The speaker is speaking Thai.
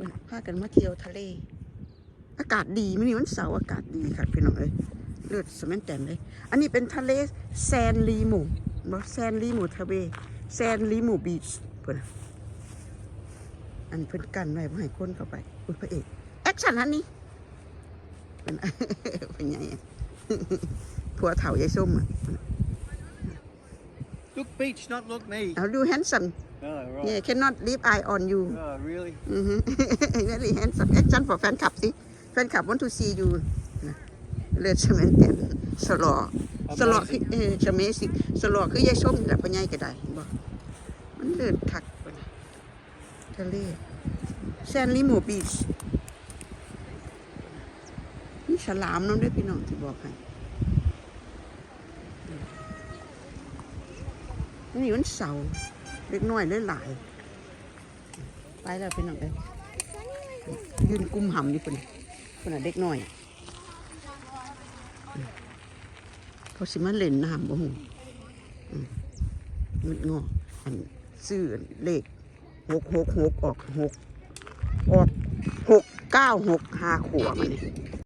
พิ่นพากันมาเที่ยวทะเล อากาศดีไมื้อนี้วันเสาร์อากาศดีค่ะพี่น้องเอ้ยเลือดสแมนแตมเลย อันนี้เป็นทะเลแซนลีหมูบ่แซนลีหมูทะเลแซนลีหมูบีชเพิ่นน่ะอันเพิ่อนกันไว้บ่ให้คนเข้าไปอุ้ยพระเอกแอคชั่นอันนี้เป็นเป็นไงผัวเฒ่ายายส้มอะ Look beach, not look me. เอาดู handsome Oh, right. yeah cannot leave eye on you Oh, really? อือฮึ very handsome action for แฟนคลับสิแฟนคลับ want to see you นะเลือดสแมนแตมสลอสลอคือเออสเมสิสลอคือยายส้มนี่แหละพ่อใหญ่ก็ได้บอกมันเลือดคักไปนะทะเลแซนลิโมบีชนี่ฉลามน้องด้วยพี่น้องที่บอกให้ นี่วันเสาร์เล็กน้อยเลยหลายไปแล้วพี่น้องเอ้ยยืนกุมหำนี่คนคนเด็กน้อยเขาสิมาเล่นน้ำบ่หูอืมมันงออันซื้อเลขหกหกหกออกหกออกหกเก้าหกห้าขวบมันนี่